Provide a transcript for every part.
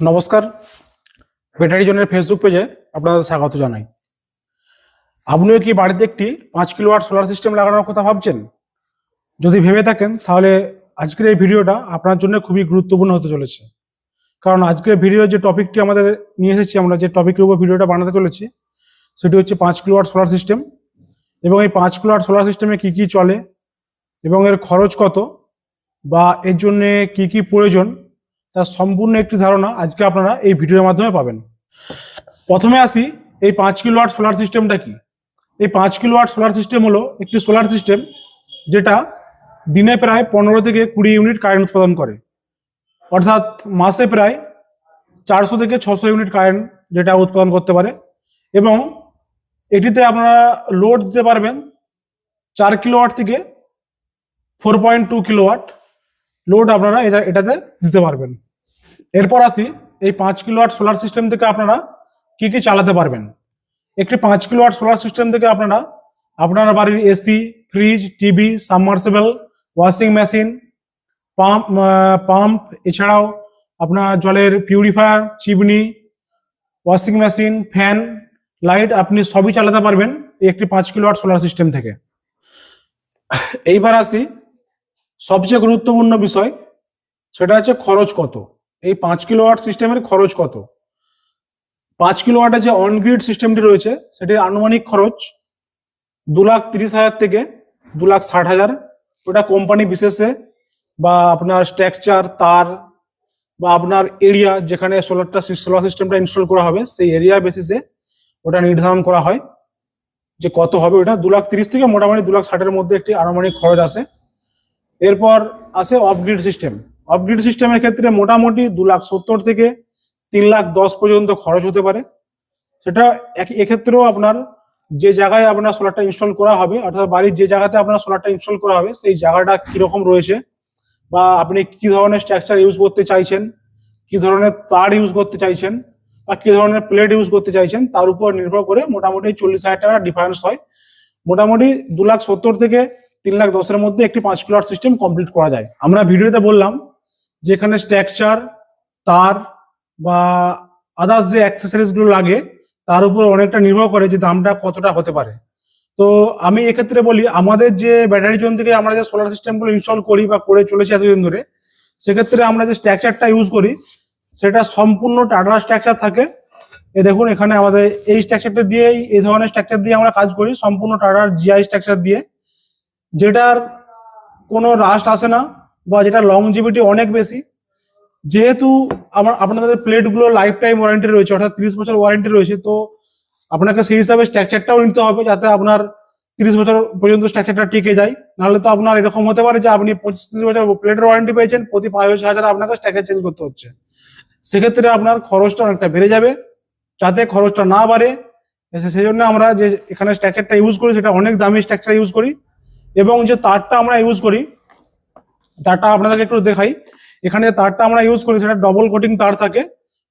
নমস্কার। ব্যাটারি জনের ফেসবুক পেজে আপনাদের স্বাগত জানাই। আপনিও কি বাড়িতে একটি পাঁচ কিলোওয়াট সোলার সিস্টেম লাগানোর কথা ভাবছেন? যদি ভেবে থাকেন, তাহলে আজকের এই ভিডিওটা আপনার জন্য খুবই গুরুত্বপূর্ণ হতে চলেছে। কারণ আজকের ভিডিও যে টপিকটি আমাদের নিয়ে এসেছি, আমরা যে টপিকের উপর ভিডিওটা বানাতে চলেছি, সেটি হচ্ছে পাঁচ কিলোওয়াট সোলার সিস্টেম এবং এই পাঁচ কিলোওয়াট সোলার সিস্টেমে কি কি চলে, এবং এর খরচ কত, বা এর জন্যে কি কি প্রয়োজন তার সম্পূর্ণ একটি ধারণা আজকে আপনারা এই ভিডিওর মাধ্যমে পাবেন। প্রথমে আসি, এই পাঁচ কিলোওয়াট সোলার সিস্টেমটা কি? এই পাঁচ কিলোওয়াট সোলার সিস্টেম হলো একটি সোলার সিস্টেম যেটা দিনে প্রায় পনেরো থেকে কুড়ি ইউনিট কারেন্ট উৎপাদন করে। অর্থাৎ মাসে প্রায় চারশো থেকে ছশো ইউনিট কারেন্ট যেটা উৎপাদন করতে পারে এবং এটিতে আপনারা লোড দিতে পারবেন চার কিলোওয়াট থেকে four point two kilowatt load আপনারা এটা, এটাতে দিতে পারবেন। এরপর আসি, এই পাঁচ কিলোওয়াট সোলার সিস্টেম থেকে আপনারা কি কি চালাতে পারবেন? একটি পাঁচ কিলোওয়াট সোলার সিস্টেম থেকে আপনারা, আপনার বাড়ির AC fridge TV submersible washing machine pump pump এছাড়াও আপনার জলের purifier chimney washing machine fan light আপনি সবই চালাতে পারবেন একটি পাঁচ কিলোওয়াট সোলার সিস্টেম থেকে। এইবার আসি সবচেয়ে গুরুত্বপূর্ণ বিষয় সেটা হচ্ছে খরচ কত? এই পাঁচ কিলোওয়াট সিস্টেমের খরচ কত? পাঁচ কিলোওয়াটের যে অনগ্রিড সিস্টেমটি রয়েছে, সেটির আনুমানিক খরচ দু লাখ তিরিশ হাজার থেকে দু লাখ ষাট হাজার। ওটা কোম্পানি বিশেষে বা আপনার স্ট্রাকচার তার বা আপনার এরিয়া যেখানে সোলারটা সোলার সিস্টেমটা ইনস্টল করা হবে, সেই এরিয়া বেসিসে ওটা নির্ধারণ করা হয় যে কত হবে। ওটা দু লাখ তিরিশ থেকে মোটামুটি দু লাখ ষাটের মধ্যে একটি আনুমানিক খরচ আসে। এরপর আসে অফগ্রিড সিস্টেম অফগ্রিড সিস্টেমের ক্ষেত্রে মোটামুটি দু লাখ সত্তর থেকে তিন লাখ দশ পর্যন্ত খরচ হতে পারে। সেটা এক- এক্ষেত্রেও আপনার যে জায়গায় আপনার সোলারটা ইনস্টল করা হবে, অর্থাৎ বাড়ির যে জায়গাতে আপনার সোলারটা ইনস্টল করা হবে, সেই জায়গাটা কীরকম রয়েছে বা আপনি কি ধরনের স্ট্রাকচার ইউজ করতে চাইছেন, কি ধরনের তার ইউজ করতে চাইছেন বা কি ধরনের প্লেট ইউজ করতে চাইছেন, তার উপর নির্ভর করে মোটামুটি চল্লিশ হাজার টাকা ডিফারেন্স হয়। মোটামুটি দু লাখ সত্তর থেকে তিন লাখ দশের মধ্যে একটি পাঁচ কিলোয়াট সিস্টেম কমপ্লিট করা যায়। আমরা ভিডিওতে বললাম যেখানে স্ট্রাকচার তার বা আদার্স যে অ্যাক্সেসরিজগুলো লাগে, তার উপর অনেকটা নির্ভর করে যে দামটা কতটা হতে পারে। তো আমি এক্ষেত্রে বলি, আমাদের যে ব্যাটারি জোন থেকে আমরা যে সোলার সিস্টেমগুলো ইনস্টল করি বা করে চলেছি এতদিন ধরে, সেক্ষেত্রে আমরা যে স্ট্রাকচারটা ইউজ করি, সেটা সম্পূর্ণ টাটা স্ট্রাকচার থাকে। এ দেখুন, এখানে আমাদের এই স্ট্রাকচারটা দিয়েই, এই ধরনের স্ট্রাকচার দিয়ে আমরা কাজ করি, সম্পূর্ণ টাটার জিআই স্ট্রাকচার দিয়ে। যেটার কোনো রাস্ট আসে না বা যেটা লং লংজিভিটি অনেক বেশি, যেহেতু আমার আপনাদের প্লেটগুলো লাইফ টাইম ওয়ারেন্টি রয়েছে, অর্থাৎ তিরিশ বছর ওয়ারেন্টি রয়েছে, তো আপনাকে সেই হিসাবে স্ট্রাকচারটাও নিতে হবে যাতে আপনার তিরিশ বছর পর্যন্ত স্ট্রাকচারটা টিকে যায়। নাহলে তো আপনার এরকম হতে পারে যে আপনি পঁচিশ তিরিশ বছর প্লেটের ওয়ারেন্টি পেয়েছেন, প্রতি পাঁচ বছর হাজার আপনাকে স্ট্রাকচার চেঞ্জ করতে হচ্ছে। সেক্ষেত্রে আপনার খরচটা অনেকটা বেড়ে যাবে, যাতে খরচটা না বাড়ে। সেই জন্য আমরা যে এখানে স্ট্রাকচারটা ইউজ করি, সেটা অনেক দামি স্ট্রাকচার ইউজ করি। এবং যে তারটা আমরা ইউজ করি, তারটা আপনাদেরকে একটু দেখাই। এখানে তারটা আমরা ইউজ করি, সেটা ডবল কোটিং তার থাকে।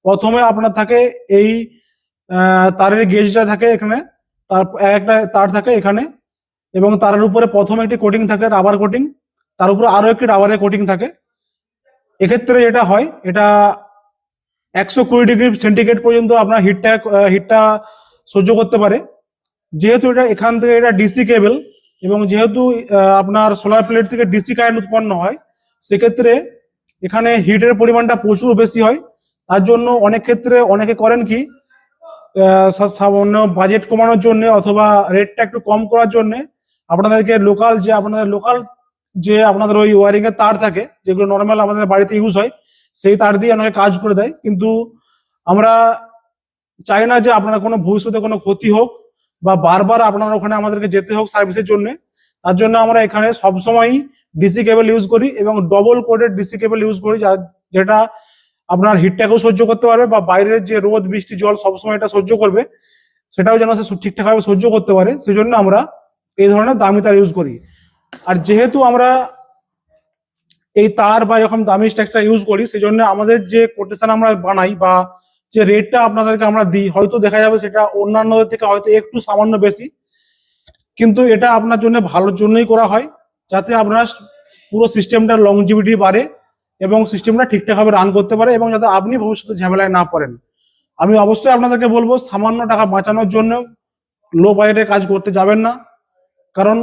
প্রথমে আপনার থাকে এই তারের গেজটা থাকে এখানে। তার, একটা তার থাকে এখানে। এবং তারের উপরে প্রথমে একটি কোটিং থাকে রাবার কোটিং তার উপরে আরও একটি রাবারের কোটিং থাকে। এক্ষেত্রে যেটা হয়, এটা একশো কুড়ি ডিগ্রি সেন্টিগ্রেড পর্যন্ত আপনার হিটটা হিটটা সহ্য করতে পারে। যেহেতু এটা এখান থেকে এটা ডিসি কেবল এবং যেহেতু আপনার সোলার প্লেট থেকে ডিসি কারেন্ট উৎপন্ন হয়, সেক্ষেত্রে এখানে হিটের পরিমাণটা প্রচুর বেশি হয়। তার জন্য অনেক ক্ষেত্রে অনেকে করেন কি সামান্য বাজেট কমানোর জন্য অথবা রেটটা একটু কম করার জন্য আপনাদেরকে লোকাল যে, আপনাদের লোকাল যে আপনাদের ওই ওয়ারিং এর তার থাকে, যেগুলো নর্মাল আমাদের বাড়িতে ইউজ হয়, সেই তার দিয়ে অনেকে কাজ করে দেয়। কিন্তু আমরা চাই না যে আপনার কোনো ভবিষ্যতে কোনো ক্ষতি হোক। বা বারবার আপনার ওখানে আমাদেরকে যেতে হোক সার্ভিসের জন্য, তার জন্য আমরা এখানে সবসময়ই ডিসি কেবল ইউজ করি এবং ডবল কোডের ডিসি কেবল ইউজ করি, যা- যেটা আপনার হিটটাকেও সহ্য করতে পারবে বা বাইরের যে রোদ, বৃষ্টি, জল সবসময় এটা সহ্য করবে, সেটাও যেন সে ঠিকঠাকভাবে সহ্য করতে পারে সেই জন্য আমরা এই ধরনের দামি তার ইউজ করি। আর যেহেতু আমরা এই তার বা এরকম দামি স্ট্রাকচার ইউজ করি সেই জন্য আমাদের যে কোটেশন আমরা বানাই বা যে রেটটা আপনাদেরকে আমরা দিই, হয়তো দেখা যাবে সেটা অন্যান্যদের থেকে হয়তো একটু সামান্য বেশি, কিন্তু এটা আপনার জন্য ভালোর জন্যই করা হয়, যাতে আপনার পুরো সিস্টেমটার লংজিভিটি বাড়ে এবং সিস্টেমটা ঠিকঠাকভাবে রান করতে পারে এবং যাতে আপনি ভবিষ্যতে ঝামেলায় না পড়েন। আমি অবশ্যই আপনাদেরকে বলব, সামান্য টাকা বাঁচানোর জন্য লো বাজেটে কাজ করতে যাবেন না, কারণ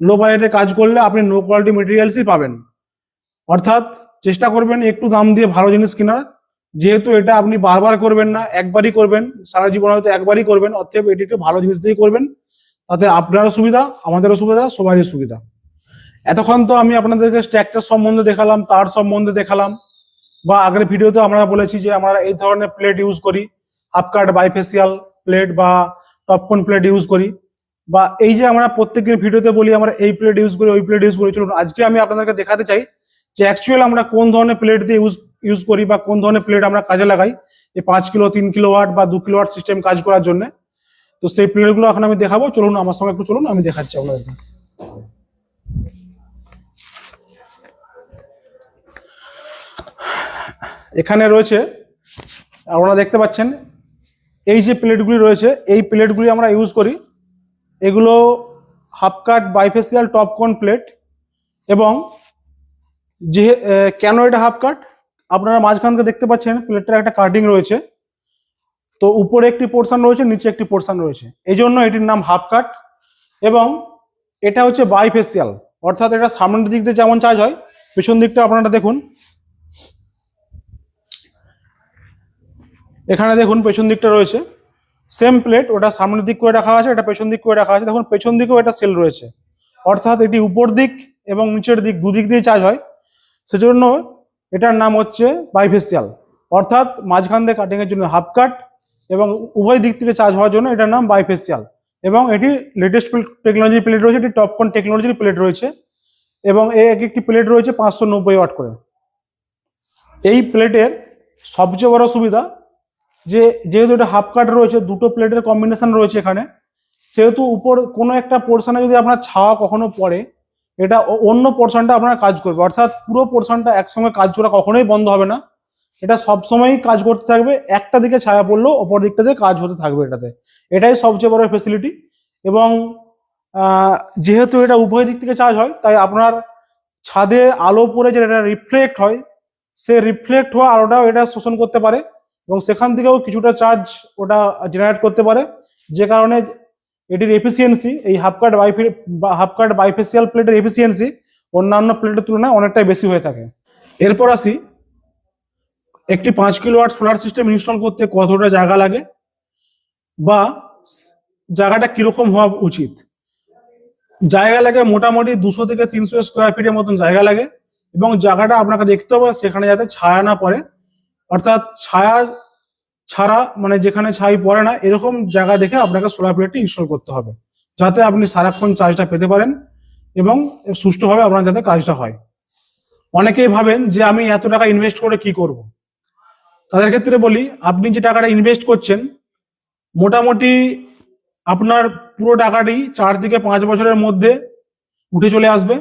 লো বাজেটে কাজ করলে আপনি নো কোয়ালিটি মেটেরিয়ালসই পাবেন। অর্থাৎ চেষ্টা করবেন একটু দাম দিয়ে ভালো জিনিস কেনার যেহেতু এটা আপনি বারবার করবেন না, একবারই করবেন, সারা জীবন হয়তো একবারই করবেন, অতএব এটি একটু ভালো জিনিস দিয়েই করবেন। তাতে আপনারও সুবিধা, আমাদেরও সুবিধা, সবারই সুবিধা। এতক্ষণ তো আমি আপনাদেরকে স্ট্রাকচার সম্বন্ধে দেখালাম, তার সম্বন্ধে দেখালাম, বা আগের ভিডিওতে আমরা বলেছি যে আমরা এই ধরনের প্লেট ইউজ করি হাফ বাইফেসিয়াল প্লেট বা টপকন প্লেট ইউজ করি। বা এই যে আমরা প্রত্যেকের ভিডিওতে বলি, আমরা এই প্লেট ইউজ করি, ওই প্লেট ইউজ করি, চলুন, আজকে আমি আপনাদেরকে দেখাতে চাই যে অ্যাকচুয়াল আমরা কোন ধরনের প্লেট দিয়ে ইউজ ইউজ করি বা কোন ধরনের প্লেট আমরা কাজে লাগাই। এই পাঁচ কিলো, তিন কিলো ওয়াট বা দু কিলো ওয়াট সিস্টেম কাজ করার জন্য। তো সেই প্লেটগুলো এখন আমি দেখাবো। চলুন, আমার সঙ্গে একটু চলুন, আমি দেখাচ্ছি আপনাদেরকে। এখানে রয়েছে, আপনারা দেখতে পাচ্ছেন, এই যে প্লেটগুলি রয়েছে, এই প্লেটগুলি আমরা ইউজ করি এগুলো half cut bifacial TOPCon plate এবং যে কেন এটা হাফ কাট আপনারা মাঝখান থেকে দেখতে পাচ্ছেন প্লেটটার একটা কাটিং রয়েছে। তো উপরে একটি পোর্শন রয়েছে, নিচে একটি পোর্শন রয়েছে। এই জন্য এটির নাম হাফ কাট এবং এটা হচ্ছে বাইফেসিয়াল অর্থাৎ এটা সামনের দিক দিয়ে যেমন চার্জ হয়, পেছন দিকটা আপনারা দেখুন। এখানে দেখুন, পেছন দিকটা রয়েছে। সেম প্লেট ওটা সামনের দিক করে রাখা আছে এটা পেছন দিক করে রাখা আছে। দেখুন, পেছন দিকেও এটা সেল রয়েছে। অর্থাৎ এটি উপর দিক এবং নিচের দিক দুদিক দিয়ে চার্জ হয়। সেজন্য এটার নাম হচ্ছে বাইফেসিয়াল অর্থাৎ মাঝখান দিয়ে কাটিং এর জন্য হাফ কাট এবং উভয় দিক থেকে চার্জ হওয়ার জন্য এটার নাম বাইফেসিয়াল এবং এটি লেটেস্ট টেকনোলজি প্লেট রয়েছে, এটি টপকন টেকনোলজির প্লেট রয়েছে। এবং এই এক একটি প্লেট রয়েছে পাঁচশো নব্বই ওয়াট করে। এই প্লেটের সবচেয়ে বড় সুবিধা যে, যেহেতু এটা হাফ কাট রয়েছে, দুটো প্লেটের কম্বিনেশন রয়েছে এখানে, সেহেতু উপর কোনো একটা পোর্শনে যদি আপনার ছাওয়া কখনো পড়ে, এটা অন্য পোর্শনটা আপনার কাজ করবে। অর্থাৎ পুরো পোর্শনটা একসঙ্গে কাজ করা কখনোই বন্ধ হবে না। এটা সবসময়ই কাজ করতে থাকবে, একটা দিকে ছায়া পড়লেও অপর দিকটাতে কাজ হতে থাকবে এটাতে। এটাই সবচেয়ে বড় ফেসিলিটি এবং যেহেতু এটা উভয় দিক থেকে চার্জ হয়, তাই আপনার ছাদে আলো পরে যেটা রিফ্লেক্ট হয়, সে রিফ্লেক্ট হওয়া আলোটাও এটা শোষণ করতে পারে। এবং সেখান থেকেও কিছুটা চার্জ ওটা জেনারেট করতে পারে। যে কারণে এটির এফিসিয়েন্সি এই হাফ কাট বাইফে হাফ কাট বাইফেসিয়াল প্লেটের এফিসিয়েন্সি অন্যান্য প্লেটের তুলনায় অনেকটাই বেশি হয়ে থাকে। এরপর আসি, একটি পাঁচ kilowatt solar system install করতে কতটা জায়গা লাগে বা জায়গাটা কীরকম হওয়া উচিত? জায়গা লাগে মোটামুটি দুশো থেকে তিনশো স্কোয়ার ফিটের মতন জায়গা লাগে এবং জায়গাটা আপনাকে দেখতে হবে সেখানে যাতে ছায়া না পড়ে। অর্থাৎ ছায়া ছাড়া মানে যেখানে ছাই পড়ে না, এরকম জায়গা দেখে আপনাকে সোলার প্লেটটি ইনস্টল করতে হবে। যাতে আপনি সারাক্ষণ চার্জটা পেতে পারেন এবং সুষ্ঠুভাবে আপনার যাতে কাজটা হয়। অনেকেই ভাবেন যে আমি এত টাকা ইনভেস্ট করে কি করব? তাদের ক্ষেত্রে বলি, আপনি যে টাকাটা ইনভেস্ট করছেন, মোটামুটি আপনার পুরো টাকাটি চার থেকে পাঁচ বছরের মধ্যে উঠে চলে আসবে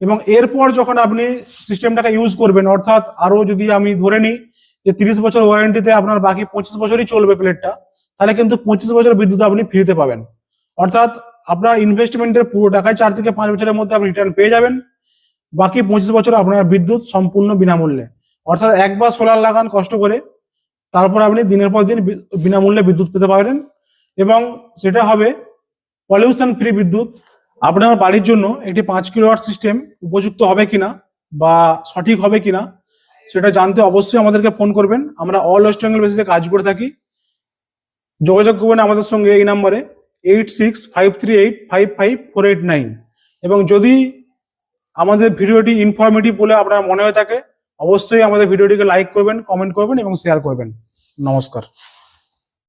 এবং এরপর যখন আপনি সিস্টেমটাকে ইউজ করবেন, অর্থাৎ আরও যদি আমি ধরে নিই যে তিরিশ বছর ওয়ারেন্টিতে আপনার বাকি পঁচিশ বছরই চলবে প্লেটটা তাহলে কিন্তু পঁচিশ বছর বিদ্যুৎ আপনি ফ্রিতে পাবেন। অর্থাৎ আপনার ইনভেস্টমেন্টের পুরো টাকায় চার থেকে পাঁচ বছরের মধ্যে আপনি রিটার্ন পেয়ে যাবেন। বাকি পঁচিশ বছর আপনার বিদ্যুৎ সম্পূর্ণ বিনামূল্যে। অর্থাৎ একবার সোলার লাগান কষ্ট করে, তারপর আপনি দিনের পর দিন বিনামূল্যে বিদ্যুৎ পেতে পারেন এবং সেটা হবে পলিউশন ফ্রি বিদ্যুৎ। আপনার বাড়ির জন্য একটি পাঁচ কিলোওয়াট সিস্টেম উপযুক্ত হবে কিনা বা সঠিক হবে কিনা সেটা জানতে অবশ্যই আমাদেরকে ফোন করবেন। আমরা অল ওয়েস্ট বেঙ্গল বেসিসে কাজ করে থাকি। যোগাযোগ করবেন আমাদের সঙ্গে এই নাম্বারে eight six five three eight five five four eight nine এবং যদি আমাদের ভিডিওটি ইনফরমেটিভ বলে আপনার মনে হয়ে থাকে, অবশ্যই আমাদের ভিডিওটিকে লাইক করবেন কমেন্ট করবেন এবং শেয়ার করবেন। নমস্কার।